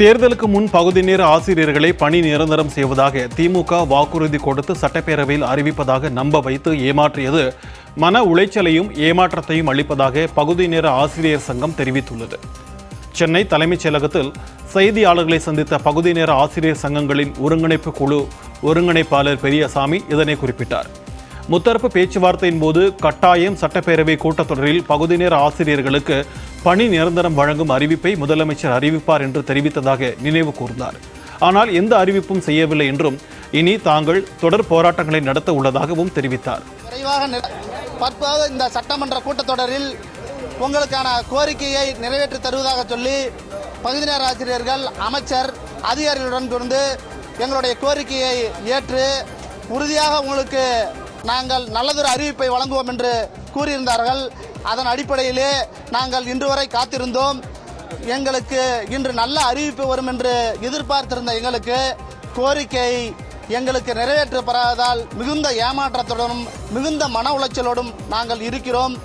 தேர்தலுக்கு முன் பகுதி நேர ஆசிரியர்களை பணி நிரந்தரம் செய்வதாக திமுக வாக்குறுதி கொடுத்து சட்டப்பேரவையில் அறிவிப்பதாக நம்ப வைத்து ஏமாற்றியது. மன உளைச்சலையும் ஏமாற்றத்தையும் அளிப்பதாக பகுதி நேர ஆசிரியர் சங்கம் தெரிவித்துள்ளது. சென்னை தலைமைச் செயலகத்தில் செய்தியாளர்களை சந்தித்த பகுதி நேர ஆசிரியர் சங்கங்களின் ஒருங்கிணைப்பு குழு ஒருங்கிணைப்பாளர் பெரியசாமி இதனை குறிப்பிட்டார். முத்தரப்பு பேச்சுவார்த்தையின் போது கட்டாயம் சட்டப்பேரவை கூட்டத்தொடரில் பகுதி நேர ஆசிரியர்களுக்கு பணி நிரந்தரம் வழங்கும் அறிவிப்பை முதலமைச்சர் அறிவிப்பார் என்று தெரிவித்ததாக நினைவு கூர்ந்தார். ஆனால் எந்த அறிவிப்பும் செய்யவில்லை என்றும் இனி தாங்கள் தொடர் போராட்டங்களை நடத்த உள்ளதாகவும் தெரிவித்தார். விரைவாக தற்போது இந்த சட்டமன்ற கூட்டத்தொடரில் உங்களுக்கான கோரிக்கையை நிறைவேற்றி தருவதாக சொல்லி பகுதி நேர ஆசிரியர்கள் அமைச்சர் அதிகாரிகளுடன் இருந்து எங்களுடைய கோரிக்கையை ஏற்று உறுதியாக உங்களுக்கு நாங்கள் நல்லதொரு அறிவிப்பை வழங்குவோம் என்று கூறியிருந்தார்கள். அதன் அடிப்படையிலே நாங்கள் இன்று வரை காத்திருந்தோம். எங்களுக்கு இன்று நல்ல அறிவிப்பு வரும் என்று எதிர்பார்த்திருந்த எங்களுக்கு கோரிக்கை எங்களுக்கு நிறைவேற்றப்படாததால் மிகுந்த ஏமாற்றத்துடனும் மிகுந்த மன உளைச்சலோடும் நாங்கள் இருக்கிறோம்.